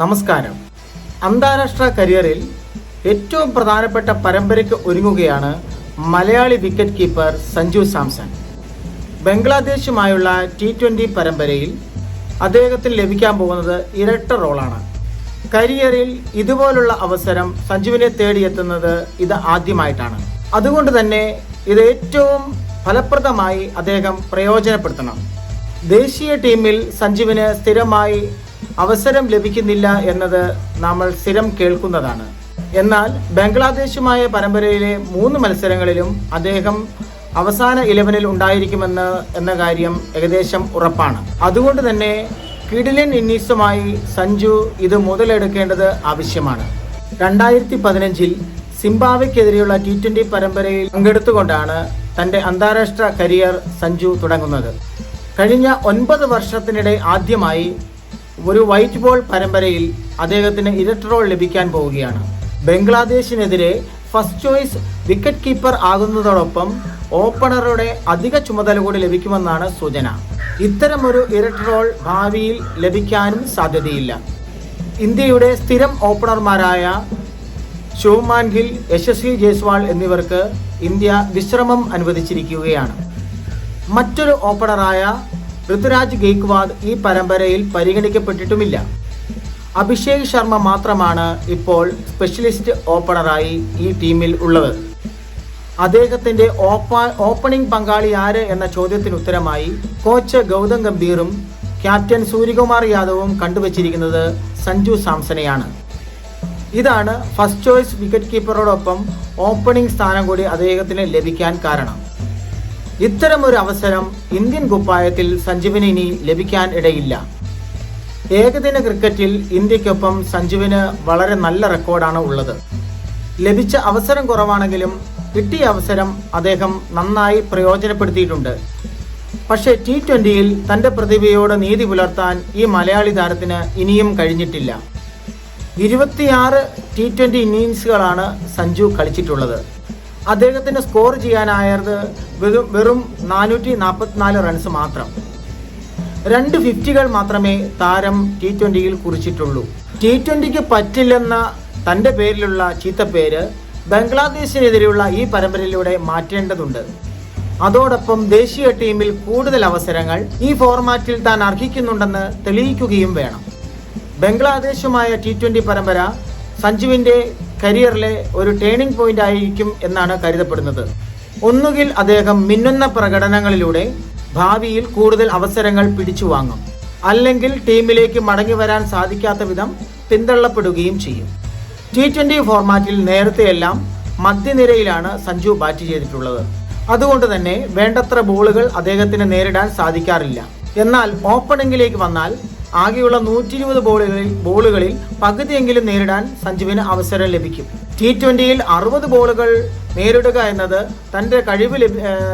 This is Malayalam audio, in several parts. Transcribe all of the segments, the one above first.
നമസ്കാരം. അന്താരാഷ്ട്ര കരിയറിൽ ഏറ്റവും പ്രധാനപ്പെട്ട പരമ്പരയ്ക്ക് ഒരുങ്ങുകയാണ് മലയാളി വിക്കറ്റ് കീപ്പർ സഞ്ജു സാംസൺ. ബംഗ്ലാദേശുമായുള്ള ടി ട്വന്റി പരമ്പരയിൽ അദ്ദേഹത്തിന് ലഭിക്കാൻ പോകുന്നത് ഇരട്ട റോളാണ്. കരിയറിൽ ഇതുപോലുള്ള അവസരം സഞ്ജുവിനെ തേടിയെത്തുന്നത് ഇത് ആദ്യമായിട്ടാണ്. അതുകൊണ്ട് തന്നെ ഇത് ഏറ്റവും ഫലപ്രദമായി അദ്ദേഹം പ്രയോജനപ്പെടുത്തണം. ദേശീയ ടീമിൽ സഞ്ജുവിന് സ്ഥിരമായി അവസരം ലഭിക്കുന്നില്ല എന്നത് നമ്മൾ സ്ഥിരം കേൾക്കുന്നതാണ്. എന്നാൽ ബംഗ്ലാദേശുമായ പരമ്പരയിലെ മൂന്ന് മത്സരങ്ങളിലും അദ്ദേഹം അവസാന ഇലവനിൽ ഉണ്ടായിരിക്കുമെന്ന് എന്ന കാര്യം ഏകദേശം ഉറപ്പാണ്. അതുകൊണ്ട് തന്നെ കിഡിലിൻ ഇന്നീസുമായി സഞ്ജു ഇത് മുതലെടുക്കേണ്ടത് ആവശ്യമാണ്. രണ്ടായിരത്തി പതിനഞ്ചിൽ സിംബാബ്വെക്കെതിരെയുള്ള ടി ട്വന്റി പരമ്പരയിൽ പങ്കെടുത്തുകൊണ്ടാണ് തന്റെ അന്താരാഷ്ട്ര കരിയർ സഞ്ജു തുടങ്ങുന്നത്. കഴിഞ്ഞ ഒൻപത് വർഷത്തിനിടെ ആദ്യമായി ഒരു വൈറ്റ് ബോൾ പരമ്പരയിൽ അദ്ദേഹത്തിന് ഇരട്ട റോൾ ലഭിക്കാൻ പോവുകയാണ്. ബംഗ്ലാദേശിനെതിരെ ഫസ്റ്റ് ചോയ്സ് വിക്കറ്റ് കീപ്പർ ആകുന്നതോടൊപ്പം ഓപ്പണറുടെ അധിക ചുമതല കൂടി ലഭിക്കുമെന്നാണ് സൂചന. ഇത്തരമൊരു ഇരട്ട റോൾ ഭാവിയിൽ ലഭിക്കാനും സാധ്യതയില്ല. ഇന്ത്യയുടെ സ്ഥിരം ഓപ്പണർമാരായ ശുഭമാൻ ഗിൽ യശസ്വി ജയ്സ്വാൾ എന്നിവർക്ക് ഇന്ത്യ വിശ്രമം അനുവദിച്ചിരിക്കുകയാണ്. മറ്റൊരു ഓപ്പണറായ ഋതുരാജ് ഗെയ്ക്വാദ് ഈ പരമ്പരയിൽ പരിഗണിക്കപ്പെട്ടിട്ടുമില്ല. അഭിഷേക് ശർമ്മ മാത്രമാണ് ഇപ്പോൾ സ്പെഷ്യലിസ്റ്റ് ഓപ്പണറായി ഈ ടീമിൽ ഉള്ളത്. അദ്ദേഹത്തിന്റെ ഓപ്പ ഓപ്പണിംഗ് പങ്കാളി ആര് എന്ന ചോദ്യത്തിന് ഉത്തരമായി കോച്ച് ഗൗതം ഗംഭീറും ക്യാപ്റ്റൻ സൂര്യകുമാർ യാദവും കണ്ടുവച്ചിരിക്കുന്നത് സഞ്ജു സാംസനെയാണ് ഇതാണ് ഫസ്റ്റ് ചോയ്സ് വിക്കറ്റ് കീപ്പറോടൊപ്പം ഓപ്പണിംഗ് സ്ഥാനം കൂടി അദ്ദേഹത്തിന് ലഭിക്കാൻ കാരണം. ഇത്തരമൊരു അവസരം ഇന്ത്യൻ കുപ്പായത്തിൽ സഞ്ജുവിന് ഇനി ലഭിക്കാൻ ഇടയില്ല. ഏകദിന ക്രിക്കറ്റിൽ ഇന്ത്യക്കൊപ്പം സഞ്ജുവിന് വളരെ നല്ല റെക്കോർഡാണ് ഉള്ളത്. ലഭിച്ച അവസരം കുറവാണെങ്കിലും കിട്ടിയ അവസരം അദ്ദേഹം നന്നായി പ്രയോജനപ്പെടുത്തിയിട്ടുണ്ട്. പക്ഷേ ടി ട്വന്റിയിൽ തന്റെ പ്രതിഭയോട് നീതി പുലർത്താൻ ഈ മലയാളി താരത്തിന് ഇനിയും കഴിഞ്ഞിട്ടില്ല. ഇരുപത്തിയാറ് ടി ട്വന്റി ഇന്നിങ്സുകളാണ് സഞ്ജു കളിച്ചിട്ടുള്ളത്. അദ്ദേഹത്തിന് സ്കോർ ചെയ്യാനായത് വെറും നാനൂറ്റി നാൽപ്പത്തിനാല് റൺസ് മാത്രം. രണ്ട് ഫിഫ്റ്റികൾ മാത്രമേ താരം ടി ട്വന്റിയിൽ കുറിച്ചിട്ടുള്ളൂ. ടി ട്വന്റിക്ക് പറ്റില്ലെന്ന തന്റെ പേരിലുള്ള ചീത്തപ്പേര് ബംഗ്ലാദേശിനെതിരെയുള്ള ഈ പരമ്പരയിലൂടെ മാറ്റേണ്ടതുണ്ട്. അതോടൊപ്പം ദേശീയ ടീമിൽ കൂടുതൽ അവസരങ്ങൾ ഈ ഫോർമാറ്റിൽ താൻ അർഹിക്കുന്നുണ്ടെന്ന് തെളിയിക്കുകയും വേണം. ബംഗ്ലാദേശുമായ ടി പരമ്പര സഞ്ജുവിന്റെ കരിയറിലെ ഒരു ടേണിംഗ് പോയിന്റ് ആയിരിക്കും എന്നാണ് കരുതപ്പെടുന്നത്. ഒന്നുകിൽ അദ്ദേഹം മിന്നുന്ന പ്രകടനങ്ങളിലൂടെ ഭാവിയിൽ കൂടുതൽ അവസരങ്ങൾ പിടിച്ചു വാങ്ങും. അല്ലെങ്കിൽ ടീമിലേക്ക് മടങ്ങി വരാൻ സാധിക്കാത്ത വിധം പിന്തള്ളപ്പെടുകയും ചെയ്യും. ടി ട്വന്റി ഫോർമാറ്റിൽ നേരത്തെയെല്ലാം മധ്യനിരയിലാണ് സഞ്ജു ബാറ്റ് ചെയ്തിട്ടുള്ളത്. അതുകൊണ്ട് തന്നെ വേണ്ടത്ര ബോളുകൾ അദ്ദേഹത്തിന് നേരിടാൻ സാധിക്കാറില്ല. എന്നാൽ ഓപ്പണിംഗിലേക്ക് വന്നാൽ ആകെയുള്ള നൂറ്റി ഇരുപത് ബോളുകളിൽ ബോളുകളിൽ പകുതിയെങ്കിലും നേരിടാൻ സഞ്ജുവിന് അവസരം ലഭിക്കും. ടി ട്വന്റിയിൽ അറുപത് ബോളുകൾ നേരിടുക എന്നത് തന്റെ കഴിവ്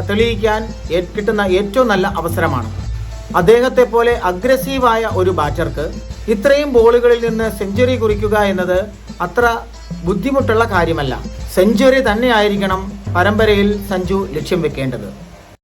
തെളിയിക്കാൻ കിട്ടുന്ന ഏറ്റവും നല്ല അവസരമാണ്. അദ്ദേഹത്തെ പോലെ അഗ്രസീവായ ഒരു ബാറ്റർക്ക് ഇത്രയും ബോളുകളിൽ നിന്ന് സെഞ്ചുറി കുറിക്കുക എന്നത് അത്ര ബുദ്ധിമുട്ടുള്ള കാര്യമല്ല. സെഞ്ചുറി തന്നെയായിരിക്കണം പരമ്പരയിൽ സഞ്ജു ലക്ഷ്യം വെക്കേണ്ടത്.